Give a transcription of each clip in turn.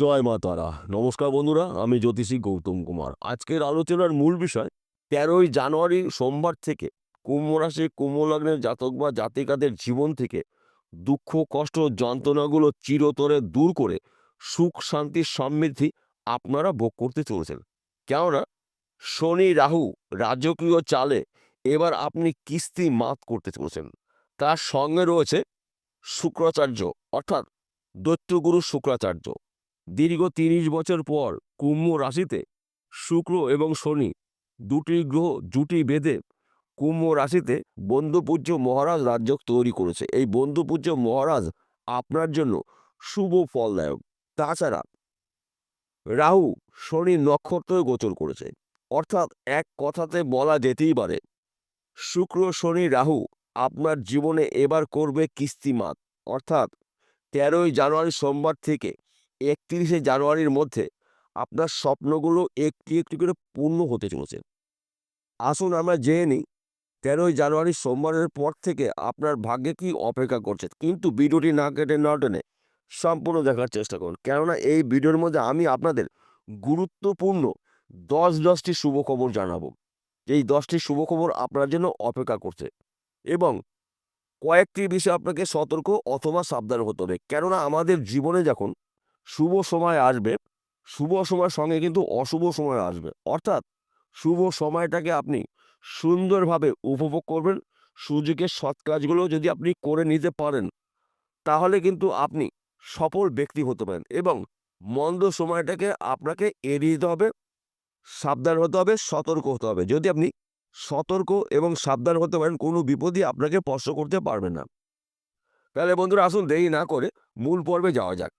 জয় মা তারা। নমস্কার বন্ধুরা, আমি জ্যোতিষী গৌতম কুমার। আজকের আলোচনার মূল বিষয়, তেরোই জানুয়ারি সোমবার থেকে কুম্ভ রাশি, কুম্ভ লগ্নের জাতক বা জাতিকাদের জীবন থেকে দুঃখ, কষ্ট, যন্ত্রণাগুলো চিরতরে দূর করে সুখ, শান্তি, সমৃদ্ধি আপনারা ভোগ করতে চলেছেন। কেননা, শনি, রাহু রাজকীয় চালে এবার আপনি কিস্তি মাত করতে চলেছেন। তার সঙ্গে রয়েছে শুক্রাচার্য, অর্থাৎ দৈত্যগুরু শুক্রাচার্য। দীর্ঘ তিরিশ বছর পর কুম্ভ রাশিতে শুক্র এবং শনি দুটি গ্রহ জুটি বেঁধে কুম্ভ রাশিতে বন্ধুপূজ্য মহারাজ রাজ্য তৈরি করেছে। এই বন্ধুপূজ্য মহারাজ আপনার জন্য শুভ ফলদায়ক। তাছাড়া রাহু শনি নক্ষত্রে গোচর করেছে। অর্থাৎ এক কথাতে বলা যেতেই পারে, শুক্র, শনি, রাহু আপনার জীবনে এবার করবে কিস্তিমাত। অর্থাৎ তেরোই জানুয়ারি সোমবার থেকে একত্রিশে জানুয়ারির মধ্যে আপনার স্বপ্নগুলো একটি একটি করে পূর্ণ হতে চলেছে। আসুন আমরা জেনে নিই, তেরোই জানুয়ারি সোমবারের পর থেকে আপনার ভাগ্যে কি অপেক্ষা করছে। কিন্তু ভিডিওটি না কেটে না টেনে সম্পূর্ণ দেখার চেষ্টা করুন। কেননা এই ভিডিওর মধ্যে আমি আপনাদের গুরুত্বপূর্ণ দশ দশটি শুভ খবর জানাব। এই দশটি শুভ খবর আপনার জন্য অপেক্ষা করছে এবং কয়েকটি বিষয়ে আপনাকে সতর্ক অথবা সাবধান হতে হবে। কেননা আমাদের জীবনে যখন শুভ সময় আসবে। শুভ সময়ের সঙ্গে কিন্তু অশুভ সময় আসবে। অর্থাৎ শুভ সময়টাকে আপনি সুন্দরভাবে উপভোগ করবেন। সুযোগের সৎ কাজগুলো যদি আপনি করে নিতে পারেন, তাহলে কিন্তু আপনি সফল ব্যক্তি হতে পারেন এবং মন্দ সময়টাকে আপনাকে এড়িয়ে দিতে হবে, সাবধান হতে হবে, সতর্ক হতে হবে। যদি আপনি সতর্ক এবং সাবধান হতে পারেন, কোনো বিপদই আপনাকে স্পর্শ করতে পারবে না। তাহলে বন্ধুরা, আসুন দেরি না করে মূল পর্বে যাওয়া যাক।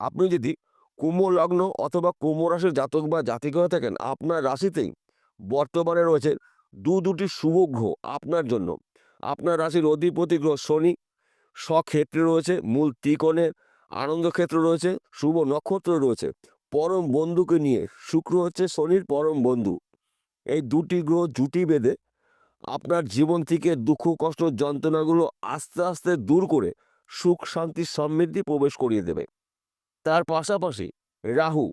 আপনি যদি কুম্ভ লগ্ন অথবা কুম্ভ রাশির জাতক বা জাতিক হয়ে থাকেন, আপনার রাশিতেই বর্তমানে রয়েছে দু দুটি শুভ গ্রহ আপনার জন্য। আপনার রাশির অধিপতি গ্রহ শনি স্বক্ষেত্রে রয়েছে মূল ত্রিকোণের আনন্দ ক্ষেত্র রয়েছে, শুভ নক্ষত্র রয়েছে। পরম বন্ধুকে নিয়ে শুক্র হচ্ছে শনির পরম বন্ধু। এই দুটি গ্রহ জুটি বেঁধে আপনার জীবন থেকে দুঃখ, কষ্ট, যন্ত্রণাগুলো আস্তে আস্তে দূর করে সুখ, শান্তি, সমৃদ্ধি প্রবেশ করিয়ে দেবে। তার পাশাপাশি রাহু,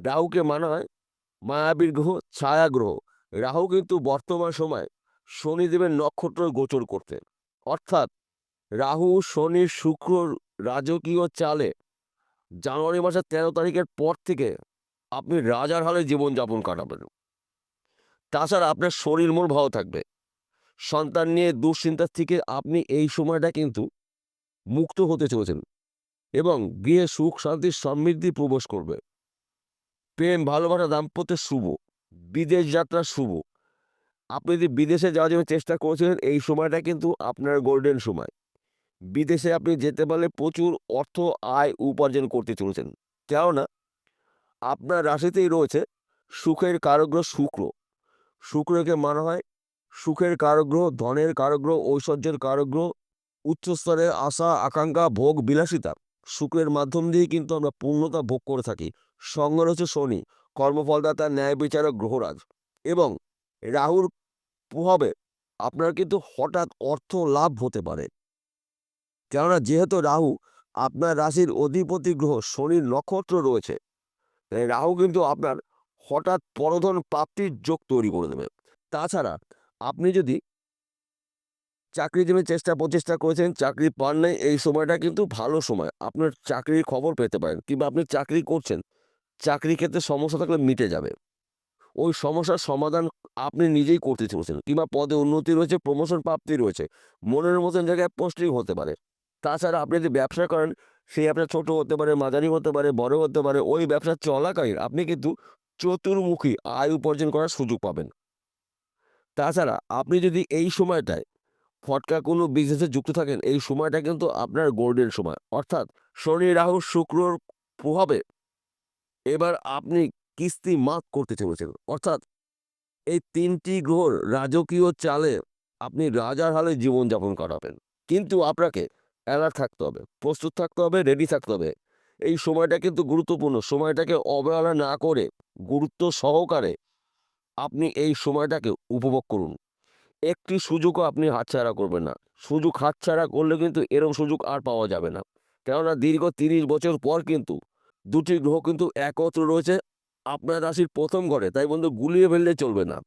রাহুকে মানা হয় মায়াবীর গ্রহ ছায়া গ্রহ রাহু কিন্তু বর্তমান সময় শনিদেবের নক্ষত্র গোচর করতে। অর্থাৎ রাহু, শনি, শুক্র রাজকীয় চালে জানুয়ারি মাসের তেরো তারিখের পর থেকে আপনি রাজার হালে জীবনযাপন কাটাবেন। তাছাড়া আপনার শরীর মন ভালো থাকবে। সন্তান নিয়ে দুশ্চিন্তার থেকে আপনি এই সময়টা কিন্তু মুক্ত হতে চলেছেন। এবং গৃহে সুখ, শান্তি, সমৃদ্ধি প্রবেশ করবে। প্রেম ভালোবাসা দাম্পত্য শুভ, বিদেশ যাত্রা শুভ। আপনি যদি বিদেশে যাওয়ার জন্য চেষ্টা করেছিলেন, এই সময়টা কিন্তু আপনার গোল্ডেন সময়। বিদেশে আপনি যেতে পারলে প্রচুর অর্থ, আয় উপার্জন করতে চলেছেন। কেননা, আপনার রাশিতেই রয়েছে সুখের কারগ্রহ শুক্র। শুক্রকে মানা হয় সুখের কারগ্রহ, ধনের কারগ্রহ, ঐশ্বর্যের কারগ্রহ উচ্চস্তরের আশা, আকাঙ্ক্ষা, ভোগ, বিলাসিতা। শুক্রের মাধ্যম দিয়ে কিন্তু আমরা পূর্ণতা ভোগ করে থাকি। সঙ্গে রয়েছে শনি, কর্মফলদাতা, ন্যায় বিচারক, গ্রহরাজ। এবং রাহুর প্রভাবে আপনার কিন্তু হঠাৎ অর্থ লাভ হতে পারে। কেননা যেহেতু রাহু আপনার রাশির অধিপতি গ্রহ শনির নক্ষত্র রয়েছে, তাই রাহু কিন্তু আপনার হঠাৎ পরধন প্রাপ্তির যোগ তৈরি করে দেবে। তাছাড়া আপনি যদি চাকরিজীবী চেষ্টা প্রচেষ্টা করেছেন, চাকরি পান নাই, এই সময়টা কিন্তু ভালো সময়। আপনার চাকরির খবর পেতে পারেন কিংবা আপনি চাকরি করছেন, চাকরি ক্ষেত্রে সমস্যা থাকলে মিটে যাবে। ওই সমস্যার সমাধান আপনি নিজেই করতে চলেছেন কিংবা পদে উন্নতি রয়েছে প্রমোশন প্রাপ্তি রয়েছে, মনের মতন জায়গায় পোস্টিং হতে পারে। তাছাড়া আপনি যদি ব্যবসা করেন সেই আপনার ছোট হতে পারে, মাঝারি হতে পারে, বড় হতে পারে, ওই ব্যবসা চলাকালীন আপনি কিন্তু চতুর্মুখী আয় উপার্জন করার সুযোগ পাবেন। তাছাড়া আপনি যদি এই সময়টায় ফটকা কোনো বিজনেসে যুক্ত থাকেন, এই সময়টা কিন্তু আপনার গোল্ডেন সময়। অর্থাৎ শনি, রাহু শুক্রর প্রভাবে এবার আপনি কিস্তি মাত করতে চলেছেন। অর্থাৎ এই তিনটি গ্রহর রাজকীয় চালে আপনি রাজার হালে জীবনযাপন কাটাবেন কিন্তু আপনাকে অ্যালার্ট থাকতে হবে, প্রস্তুত থাকতে হবে রেডি থাকতে হবে। এই সময়টা কিন্তু গুরুত্বপূর্ণ, সময়টাকে অবহেলা না করে, গুরুত্ব সহকারে আপনি এই সময়টাকে উপভোগ করুন। একটি সুযোগও আপনি হাতছাড়া করবেন না। সুযোগ হাতছাড়া করলে কিন্তু এরকম সুযোগ আর পাওয়া যাবে না। কেননা দীর্ঘ তিরিশ বছর পর কিন্তু দুটি গ্রহ কিন্তু একত্র রয়েছে আপনার রাশির প্রথম ঘরে। তাই বন্ধু, গুলিয়ে ফেললে চলবে না।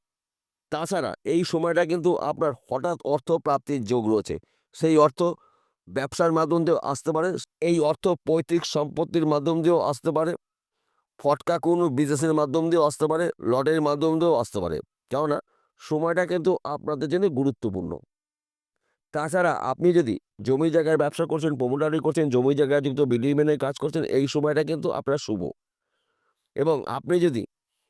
তাছাড়া এই সময়টা কিন্তু আপনার হঠাৎ অর্থ প্রাপ্তির যোগ রয়েছে। সেই অর্থ ব্যবসার মাধ্যম দিয়েও আসতে পারে, এই অর্থ পৈতৃক সম্পত্তির মাধ্যম দিয়েও আসতে পারে, ফটকা কোনো বিজনেসের মাধ্যম দিয়েও আসতে পারে লটের মাধ্যম দিয়েও আসতে পারে। কেননা সময়টা কিন্তু আপনাদের জন্য গুরুত্বপূর্ণ। তাছাড়া আপনি যদি জমি জায়গায় ব্যবসা করছেন প্রমোটারি করছেন, জমি জায়গায় যুক্ত বিল্ডিংম্যানের কাজ করছেন, এই সময়টা কিন্তু আপনার শুভ। এবং আপনি যদি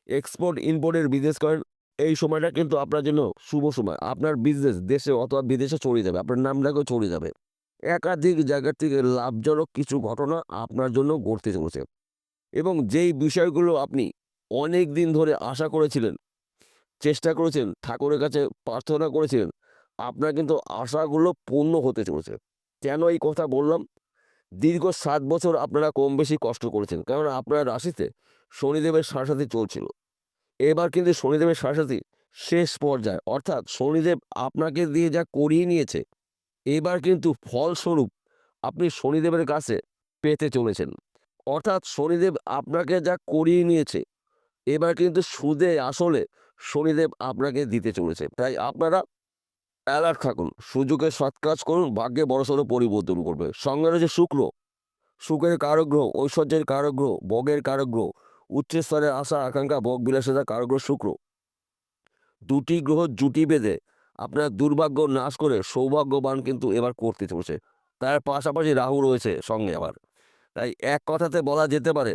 এক্সপোর্ট ইম্পোর্টের বিজনেস করেন, এই সময়টা কিন্তু আপনার জন্য শুভ সময়। আপনার বিজনেস দেশে অথবা বিদেশে ছড়িয়ে যাবে, আপনার নাম নামটাকেও ছড়িয়ে যাবে। একাধিক জায়গা থেকে লাভজনক কিছু ঘটনা আপনার জন্য ঘটতে চলেছে। এবং যেই বিষয়গুলো আপনি অনেক দিন ধরে আশা করেছিলেন চেষ্টা করেছেন, ঠাকুরের কাছে প্রার্থনা করেছেন আপনার কিন্তু আশাগুলো পূর্ণ হতে চলেছে। কেন এই কথা বললাম? দীর্ঘ সাত বছর আপনারা কম বেশি কষ্ট করেছেন কারণ আপনার রাশিতে শনিদেবের সাথে চলছিল। এবার কিন্তু শনিদেবের সাথে শেষ পর্যায়ে, অর্থাৎ শনিদেব আপনাকে দিয়ে যা করিয়ে নিয়েছে, এবার কিন্তু ফলস্বরূপ আপনি শনিদেবের কাছে পেতে চলেছেন। অর্থাৎ শনিদেব আপনাকে যা করিয়ে নিয়েছে, এবার কিন্তু সুদে, আসলে শনিদেব আপনাকে দিতে চলেছে। তাই আপনারা অ্যালার্ট থাকুন সুযোগে সৎ কাজ করুন, ভাগ্যে বড়সড় পরিবর্তন করবে সঙ্গে রয়েছে শুক্র। সুখের কারগ্রহ, ঐশ্বর্যের কারগ্রহ, বগের কারগ্রহ উচ্চস্তরের আশা, আকাঙ্ক্ষা ভোগ বিলাসিতা কারগ্রহ শুক্র। দুটি গ্রহ জুটি বেঁধে আপনার দুর্ভাগ্য নাশ করে সৌভাগ্যবান কিন্তু এবার করতে চলছে। তার পাশাপাশি রাহু রয়েছে সঙ্গে আবার। তাই এক কথাতে বলা যেতে পারে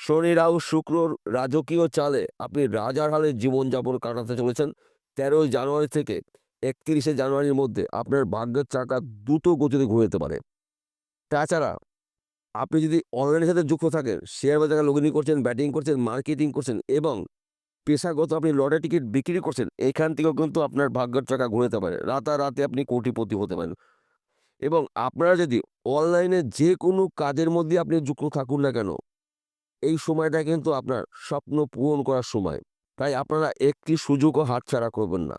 শনি, রাহু শুক্রর রাজকীয় চালে আপনি রাজার হালে জীবনযাপন কাটাতে চলেছেন। তেরোই জানুয়ারি থেকে একত্রিশে জানুয়ারির মধ্যে আপনার ভাগ্যের চাকা দ্রুত গতিতে ঘুরতে পারে। তাছাড়া আপনি যদি অনলাইনের সাথে যুক্ত থাকেন শেয়ার বাজারে লগিনি করছেন ব্যাটিং করছেন মার্কেটিং করছেন এবং পেশাগত আপনি লটারি টিকিট বিক্রি করছেন, এখান থেকেও কিন্তু আপনার ভাগ্যের চাকা ঘুরতে পারে। রাতারাতি আপনি কোটিপতি হতে পারেন। এবং আপনারা যদি অনলাইনে যে কোনো কাজের মধ্যে আপনি যুক্ত থাকুন না কেন এই সময়টা কিন্তু আপনার স্বপ্ন পূরণ করার সময়। তাই আপনারা একটি সুযোগও হাতছাড়া করবেন না।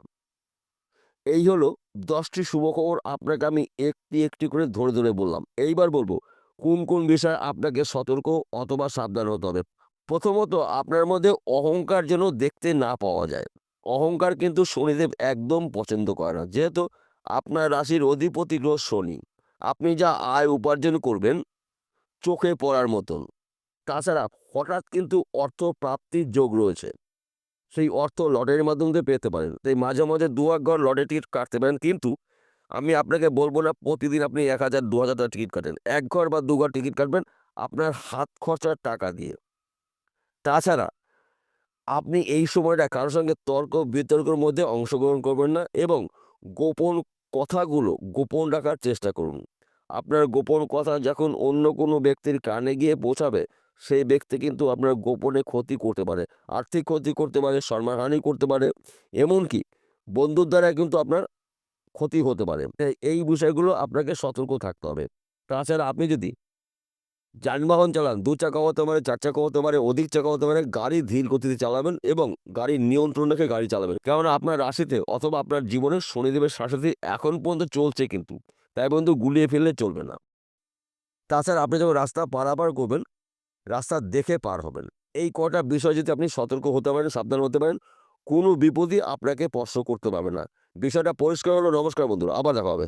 এই হলো দশটি শুভখবর আপনাকে আমি একটি একটি করে ধরে ধরে বললাম। এইবার বলব, কোন কোন বিষয়ে আপনাকে সতর্ক অথবা সাবধান হতে হবে? প্রথমত, আপনার মধ্যে অহংকার যেন দেখতে না পাওয়া যায়। অহংকার কিন্তু শনিদেব একদম পছন্দ করে না। যেহেতু আপনার রাশির অধিপতি গ্রহ শনি। আপনি যা আয় উপার্জন করবেন, চোখে পড়ার মতন। তাছাড়া হঠাৎ কিন্তু অর্থ প্রাপ্তির যোগ রয়েছে। সেই অর্থ লটারির মাধ্যমে দিয়ে পেতে পারেন। তাই মাঝে মাঝে দু এক ঘর লটারি টিকিট কাটতে পারেন। কিন্তু আমি আপনাকে বলব না, প্রতিদিন আপনি এক হাজার, দু হাজার টাকা টিকিট কাটেন। এক ঘর বা দু ঘর টিকিট কাটবেন আপনার হাত খরচার টাকা দিয়ে। তাছাড়া আপনি এই সময়টা কারোর সঙ্গে তর্ক, বিতর্কের মধ্যে অংশগ্রহণ করবেন না এবং গোপন কথাগুলো গোপন রাখার চেষ্টা করুন। আপনার গোপন কথা যখন অন্য কোনো ব্যক্তির কানে গিয়ে পৌঁছাবে সেই ব্যক্তি কিন্তু আপনার গোপনে ক্ষতি করতে পারে, আর্থিক ক্ষতি করতে পারে, সম্মানহানি করতে পারে, এমনকি বন্ধুর দ্বারা কিন্তু আপনার ক্ষতি হতে পারে। এই বিষয়গুলো আপনাকে সতর্ক থাকতে হবে। তাছাড়া আপনি যদি যানবাহন চালান, দু চাকা হতে পারে, চার চাকা হতে পারে, অধিক চাকা হতে পারে, গাড়ি ধীর গতিতে চালাবেন এবং গাড়ির নিয়ন্ত্রণ রেখে গাড়ি চালাবেন। কেননা আপনার রাশিতে অথবা আপনার জীবনে শনিদেবের শাসাতে এখন পর্যন্ত চলছে কিন্তু, তাই বন্ধু গুলিয়ে ফেললে চলবে না। তাছাড়া আপনি যখন রাস্তা পারাপার করবেন রাস্তা দেখে পার হবেন। এই কটা বিষয় যদি আপনি সতর্ক হতে পারেন, সাবধান হতে পারেন, কোনো বিপদই আপনাকে স্পর্শ করতে পারবে না। বিষয়টা পরিষ্কার হলো, নমস্কার বন্ধুরা, আবার দেখা হবে।